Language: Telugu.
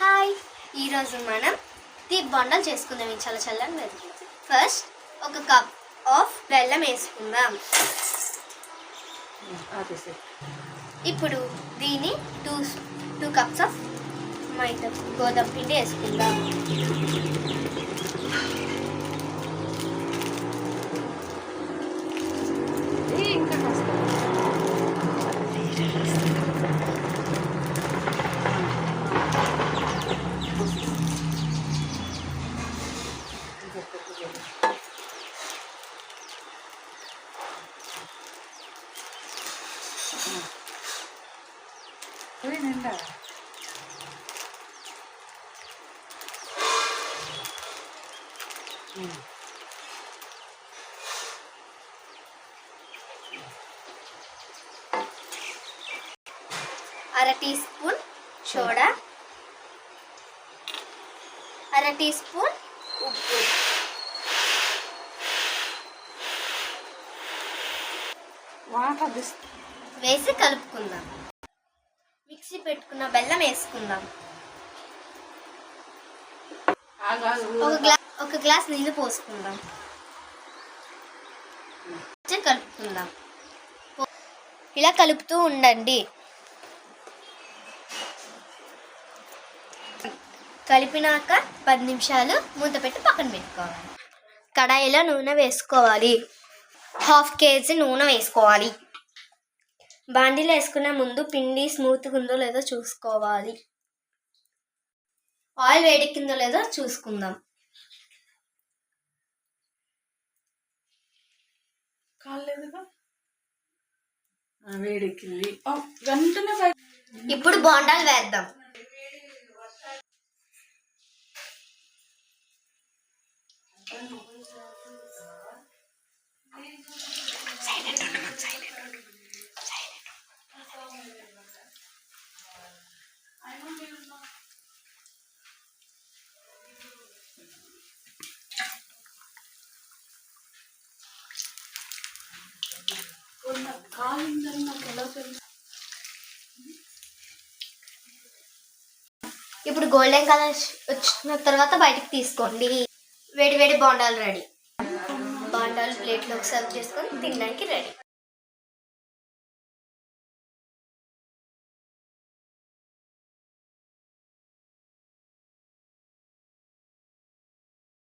హాయ్. ఈరోజు మనం టీ బొండలు చేసుకుందాం ఈ చల్ల చల్లని వెళ్తుంది ఫస్ట్ ఒక కప్ ఆఫ్ బెల్లం వేసుకుందాం. ఇప్పుడు దీని two two cups of maida గోధుమ పిండి వేసుకుందాం. నిండా అర టీ స్పూన్ సోడా. అర టీ స్పూన్ ఉప్పు వాటర్ వేసి కలుపుకుందాం. మిక్సీ పెట్టుకున్న బెల్లం వేసుకుందాం. ఒక గ్లాస్ ఒక గ్లాస్ నీళ్ళు పోసుకుందాం. కలుపుకుందాం. ఇలా కలుపుతూ ఉండండి. కలిపినాక పది నిమిషాలు మూత పెట్టి పక్కన పెట్టుకోవాలి. కడాయిలో నూనె వేసుకోవాలి. హాఫ్ కేజీ నూనె వేసుకోవాలి. బాండీలో వేసుకునే ముందు పిండి స్మూత్గా ఉందో లేదో చూసుకోవాలి. ఆయిల్ వేడెక్కిందో లేదో చూసుకుందాం. వేడెక్కింది. ఇప్పుడు బోండాలు వేద్దాం. ఇప్పుడు గోల్డెన్ కలర్ వచ్చిన తర్వాత బయటికి తీసుకోండి. వేడి వేడి బోండాలు రెడీ. బోండాలు ప్లేట్లోకి సర్వ్ చేసుకొని తినడానికి రెడీ.